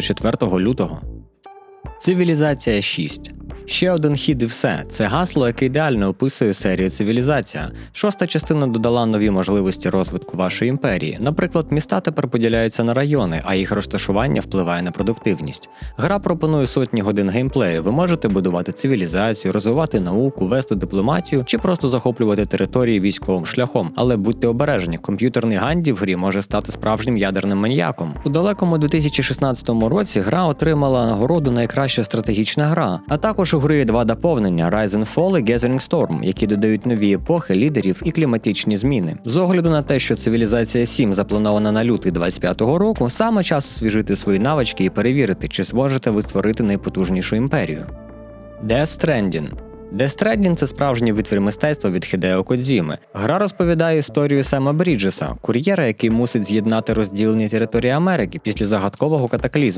4 лютого. Цивілізація 6. Ще один хід і все. Це гасло, яке ідеально описує серію Цивілізація. Шоста частина додала нові можливості розвитку вашої імперії. Наприклад, міста тепер поділяються на райони, а їх розташування впливає на продуктивність. Гра пропонує сотні годин геймплею. Ви можете будувати цивілізацію, розвивати науку, вести дипломатію чи просто захоплювати території військовим шляхом. Але будьте обережні, комп'ютерний Ганді в грі може стати справжнім ядерним маніяком. У далекому 2016 році гра отримала нагороду найкраща стратегічна гра, а також у гри два доповнення Rise and Fall і Gathering Storm, які додають нові епохи, лідерів і кліматичні зміни. З огляду на те, що цивілізація 7 запланована на лютий 25-го року, саме час освіжити свої навички і перевірити, чи зможете ви створити найпотужнішу імперію. Death Stranding Death Stranding – це справжній витвір мистецтва від Хідео Кодзіми. Гра розповідає історію Сема Бріджеса, кур'єра, який мусить з'єднати розділені території Америки після загадкового катаклізму.